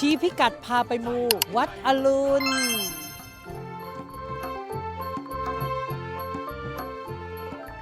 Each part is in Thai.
ชี้พิกัดพาไปมู วัดอรุณ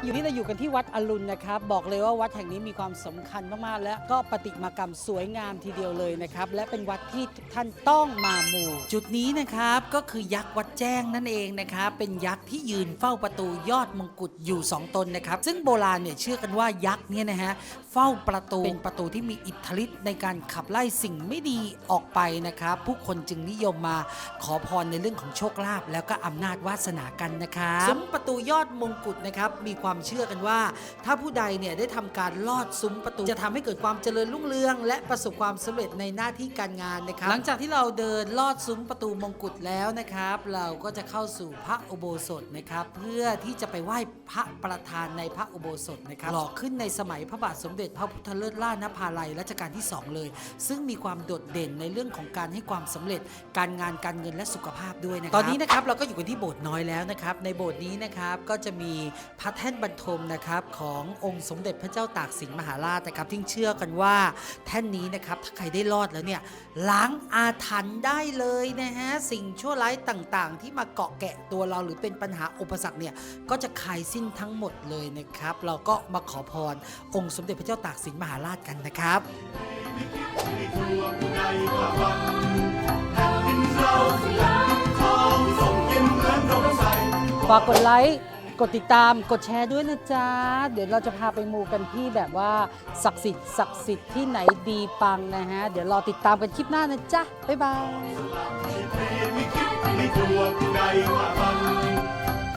อยู่ที่เราอยู่กันที่วัดอรุณนะครับ บอกเลยว่าวัดแห่งนี้มีความสำคัญมากๆ และก็ประติมากรรมสวยงามทีเดียวเลยนะครับ และเป็นวัดที่ทุกท่านต้องมาหมู่ จุดนี้นะครับก็คือยักษ์วัดแจ้งนั่นเองนะครับเป็นยักษ์ที่ยืนเฝ้าประตูยอดมงกุฎอยู่ 2 ตนนะครับ ซึ่งโบราณเนี่ยเชื่อกันว่ายักษ์เนี่ยนะฮะเฝ้าประตูเป็นประตูที่มีอิทธิฤทธิ์ในการขับไล่สิ่งไม่ดีออกไปนะครับ ผู้คนจึงนิยมมาขอพรในเรื่องของโชคลาภแล้วก็อำนาจวาสนากันนะครับซุ้มประตูยอดมงกุฎนะครับมีความความเชื่อกันว่า ถ้าผู้ใดเนี่ยได้ทำการลอดซุ้มประตู จะทำให้เกิดความเจริญรุ่งเรือง และประสบความสำเร็จในหน้าที่การงานนะครับหลังจากที่เราเดินลอดซุ้มประตูมงกุฎแล้วนะครับ เราก็จะเข้าสู่พระอุโบสถนะครับ เพื่อที่จะไปไหว้พระประธานในพระอุโบสถนะครับหล่อขึ้นในสมัยพระบาทสมเด็จพระพุทธเลิศล่านภาลัยรัชกาลที่ 2 เลย ซึ่งมีความโดดเด่นในเรื่องของการให้ความสำเร็จ การงานการเงินและสุขภาพด้วยนะครับตอนนี้นะครับเราก็อยู่กันที่โบสถ์น้อยแล้วนะครับในโบสถ์นี้นะครับก็จะมีพระแท่นบรรทมนะครับขององค์สมเด็จพระเจ้าตากสินมหาราชนะครับที่เชื่อกันว่าแท่นนี้นะครับถ้าใครได้รอดแล้วเนี่ยล้างอาถรรพ์ได้เลยนะฮะสิ่งชั่วร้ายต่างๆ ที่มาเกาะแกะตัวเราหรือเป็นปัญหาอุปสรรคเนี่ยก็จะคลายสิ้นทั้งหมดเลยนะครับ เราก็มาขอพรองค์สมเด็จพระเจ้าตากสินมหาราชกันนะครับฝากกดไลค์ กดติดตามกดแชร์ด้วยนะจ๊ะ เดี๋ยวเราจะพาไปมูกันที่แบบว่าศักดิ์สิทธิ์ศักดิ์สิทธิ์ที่ไหนดีปังนะฮะ เดี๋ยวรอติดตามกันคลิปหน้านะจ๊ะ บ๊ายบาย